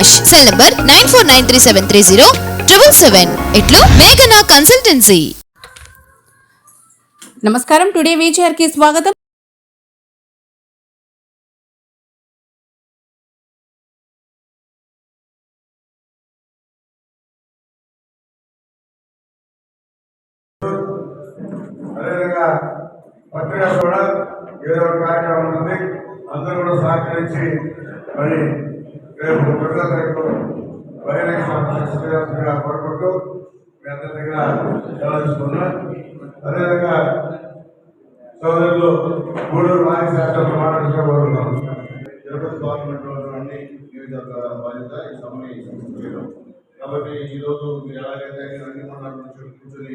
Cell number nine four nine three seven three zero triple seven ఇట్లు మేఘనా consultancy నమస్కారం today వీచర్కి స్వాగతం అదేవిధంగా పత్రిక కూడా ఏదో ఒక కార్యక్రమం ఉంటుంది అందరూ కూడా సహకరించి మరి రేపు ఒకటో తారీఖు బహిరంగ సమస్యగా కోరుకుంటూ మీ అందరి దగ్గర సెలవు తీసుకున్నా అదేవిధంగా సోదరులు గూడూరు మాజీ శాస్త్రం మాట్లాడుతూ కోరుతున్నాం తిరుపతి గవర్నమెంట్ అన్ని నియోజకవర్గ బాధ్యత ఈ సమయం కాబట్టి ఈరోజు మీరు ఎలాగైతే అన్ని మండలాల నుంచి కూర్చొని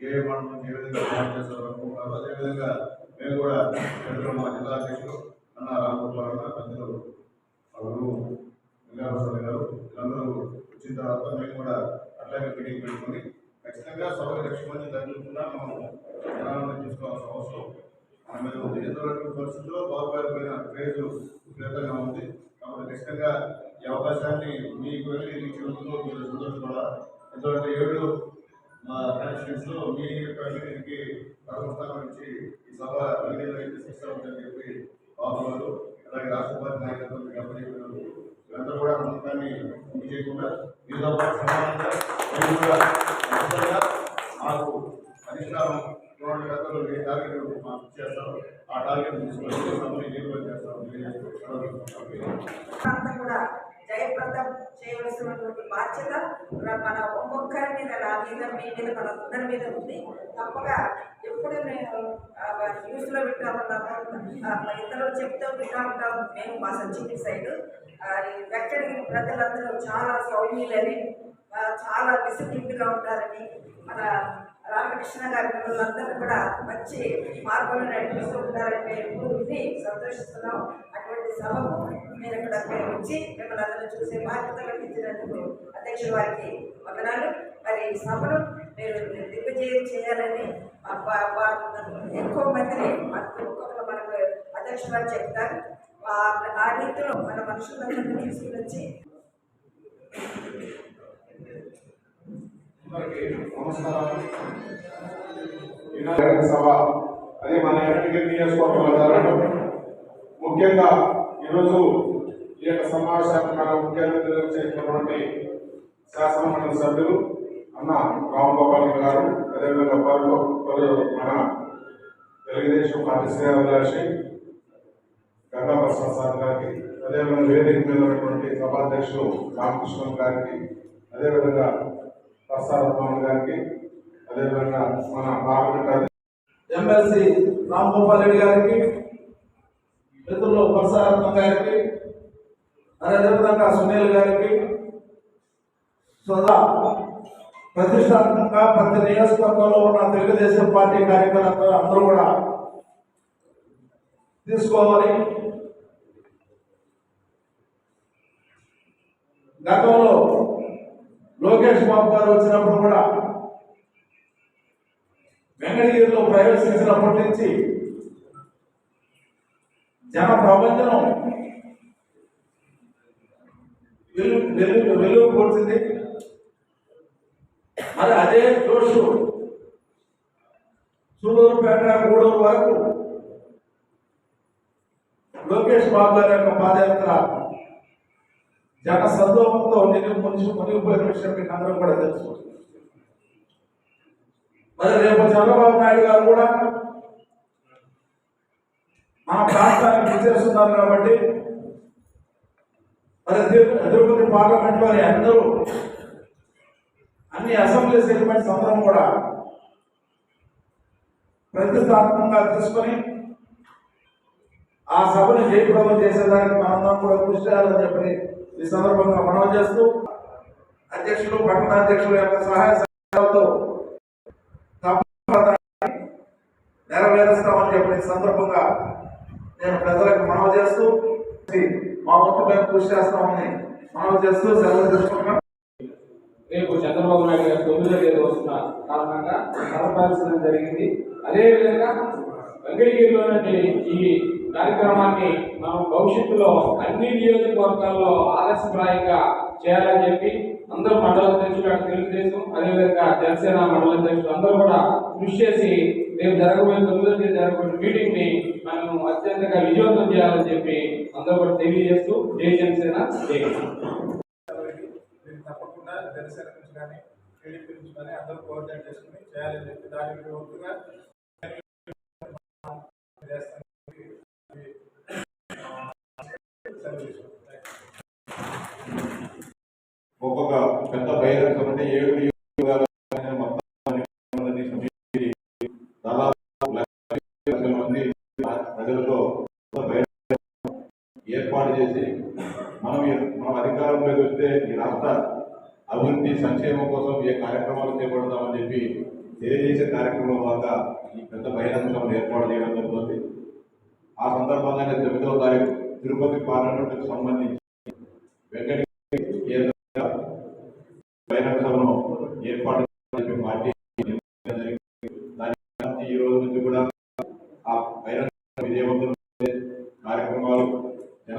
ఏ మండలం ఏ విధంగా ప్లాన్ చేస్తారో అనుకుంటున్నారు అదేవిధంగా మేము కూడా పెద్దలు మా జిల్లా అధ్యక్షులు అన్న రామగోపాల్ అన్న పెద్దలు మా వెంకటేశ్వర గారు వీళ్ళందరూ వచ్చిన తర్వాత మేము కూడా అట్లాగే మీటింగ్ పెట్టుకొని ఖచ్చితంగా సభకు లక్ష మంది తగ్గుతున్నా మనం జనాలను తీసుకోవాల్సిన అవసరం. మన మీద ఉంది. ఎందుకంటే పరిస్థితుల్లో బాగుపడిపోయిన క్రేజ్ విపరీతంగా ఉంది. ఖచ్చితంగా ఈ అవకాశాన్ని మీకు ఇచ్చినందుకు మీరు సంతోషపడాలి ఎందుకంటే ఏడు మా కాన్స్టిట్యూన్స్ మీ యొక్క దీనికి ధర్మస్థానం నుంచి ఈ సభ మీటింగ్ తీసుకొస్తామని చెప్పి బాబులు అలాగే రాష్ట్ర పార్టీ నాయకత్వం మీకు అప్పచెప్పినారు వీళ్ళందరూ కూడా నమ్మకాన్ని ఇది చేయకుండా మీతో పాటు సమానంగా కూడా ఖచ్చితంగా మాకు పరిష్కారం చూడండి గతంలో ఏ టార్గెట్ మాకు చేస్తారో ఆ టార్గెట్ తీసుకొని సభని నిర్వహణ చేస్తాం అంతా కూడా జయప్రదం చేయవలసినటువంటి బాధ్యత మన ఒక్కొక్కరి మీద నా మీద మీ మీద మన అందరి మీద ఉంది. తప్పక ఎప్పుడు నేను న్యూస్లో న్యూస్లో వింటా ఉన్నాము ఇతరులు చెప్తూ వింటా ఉంటాము. మేము మా సంచీతి సైడ్. వెక్కడికి ప్రజలందరూ చాలా సౌమ్యులని. ఆ, చాలా డిసిప్లిన్గా ఉంటారని మన రామకృష్ణ గారి పిల్లలందరూ కూడా మంచి మార్పులు నడిపిస్తూ ఉంటారని మేము ఎప్పుడు విని సంతోషిస్తున్నాం. అటువంటి సభకు మీరు ఇక్కడ వచ్చి మిమ్మల్ని అందరూ చూసే బాధ్యత వహించినందుకు అధ్యక్షుల వారికి వందనాలు. మరి ఈ సభను మీరు దిగ్విజయం చేయాలని ఎక్కువ మందిని మనకు ఒక్కొక్కరు మనకు అధ్యక్షుల వారు చెప్తారు. ఆ- ఆ రీతిలో మన మనుషులందరినీ తీసుకుని వచ్చి నమస్కారాలు సభ అదే మన ఎన్నికల నియోజకవర్గంలో ముఖ్యంగా ఈరోజు ఈ యొక్క సమావేశానికి మన ముఖ్య అతిథులుగా శాసనమండలి సభ్యులు అన్న రామగోపాల్ గారు అదేవిధంగా పలు మన తెలుగుదేశం పార్టీ శ్రేయాభిలాషి గంగా ప్రసాద్ సార్ గారికి అదేవిధంగా వేదిక మీద ఉన్నటువంటి సభాధ్యక్షులు రామకృష్ణ గారికి అదేవిధంగా ప్రసాద్ గారికి అదేవిధంగా మన పార్లమెంట్ ఎమ్మెల్సీ రామ్ గోపాల్ రెడ్డి గారికి మిత్రులు పరసారత్నం గారికి అదేవిధంగా సునీల్ గారికి సదా ప్రతిష్టాత్మకంగా ప్రతి నియోజకవర్గంలో ఉన్న తెలుగుదేశం పార్టీ కార్యకర్తలు అందరూ కూడా తీసుకోవాలి. గతంలో లోకేష్ బాబు గారు వచ్చినప్పుడు కూడా వెంకటగిరిలో ప్రవేశించినప్పటి నుంచి జన ప్రపంచం వెలు వెలు వెలుగు పూడ్చింది మరి అదే జోషు సూలూరుపేట గూడూరు వరకు లోకేష్ బాబు గారి యొక్క పాదయాత్ర జన సందోహంతో నేను మనిషి మునిగిపోయిన విషయం మీకు అందరూ కూడా తెలుసు మరి రేపు చంద్రబాబు నాయుడు గారు కూడా మా ప్రాంతానికి విచ్చేస్తున్నారు కాబట్టి మరి తిరుపతి పార్లమెంట్ వారి అందరూ అన్ని అసెంబ్లీ సెగ్మెంట్స్ అందరం కూడా ప్రతిష్టాత్మకంగా తీసుకొని ఆ సభను జయప్రదం చేసేదానికి మనందరం కూడా కృషి చేయాలని చెప్పి ఈ సందర్భంగా మనవి చేస్తూ అధ్యక్షులు పట్టణ అధ్యక్షుల యొక్క సహాయ సహకారాలతో నెరవేరుస్తామని చెప్పిన సందర్భంగా నేను ప్రజలకు మనవి చేస్తూ మా వంతు మేము కృషి చేస్తామని మనవి చేస్తూ సెలవు తీసుకుంటున్నాం. రేపు చంద్రబాబు నాయుడు గారు తొమ్మిదో తేదీ వస్తున్న కారణంగా సరఫరాల్సిన జరిగింది. అదేవిధంగా వెంకటగిరిలోని ఈ కార్యక్రమాన్ని మనం భవిష్యత్తులో అన్ని నియోజకవర్గాల్లో ఆదర్శప్రాయంగా చేయాలని చెప్పి అందరూ మండల అధ్యక్షుడు తెలుగుదేశం అదేవిధంగా జనసేన మండల అధ్యక్షులు అందరూ కూడా కృషి చేసి రేపు జరగబోయే తొమ్మిదో తేదీ జరగబోయే మీటింగ్ని మనం అత్యంతగా విజయవంతం చేయాలని చెప్పి అందరూ కూడా తెలియజేస్తూ జై జనసేన జై తప్పకుండా జనసేన నుంచి కానీ టీడీపీ నుంచి కానీ అందరూ కోఆర్డినేట్ చేసుకుని చేయాలని చెప్పి దానికి వంతుగా చేస్తాను సెలవు తీసుకుంటాను. ఒక్కొక్క పెద్ద బహిరంగ అంటే ఏడు నియోజకవర్గాలు అనేది మొత్తం మందిని సమీక్షించి దాదాపు లక్షల మంది ప్రజలతో ఏర్పాటు చేసి మనం మనం అధికారంలోకి వస్తే ఈ రాష్ట్ర అభివృద్ధి సంక్షేమం కోసం ఏ కార్యక్రమాలు చేపడతామని చెప్పి తెలియజేసే కార్యక్రమంలో భాగంగా ఈ పెద్ద బహిరంగ సభను ఏర్పాటు చేయడం జరుగుతుంది. ఆ సందర్భంగానే తొమ్మిదవ తారీఖు తిరుపతి పార్లమెంటుకు సంబంధించి వెంకట కేంద్ర బహిరంగ సభను ఏర్పాటు చేసే పార్టీ నిర్ణయించడం జరిగింది. దాని గురించి ఈ రోజు నుంచి కూడా ఆ బహిరంగ సభ విజయవంతం చేసే కార్యక్రమాలు జన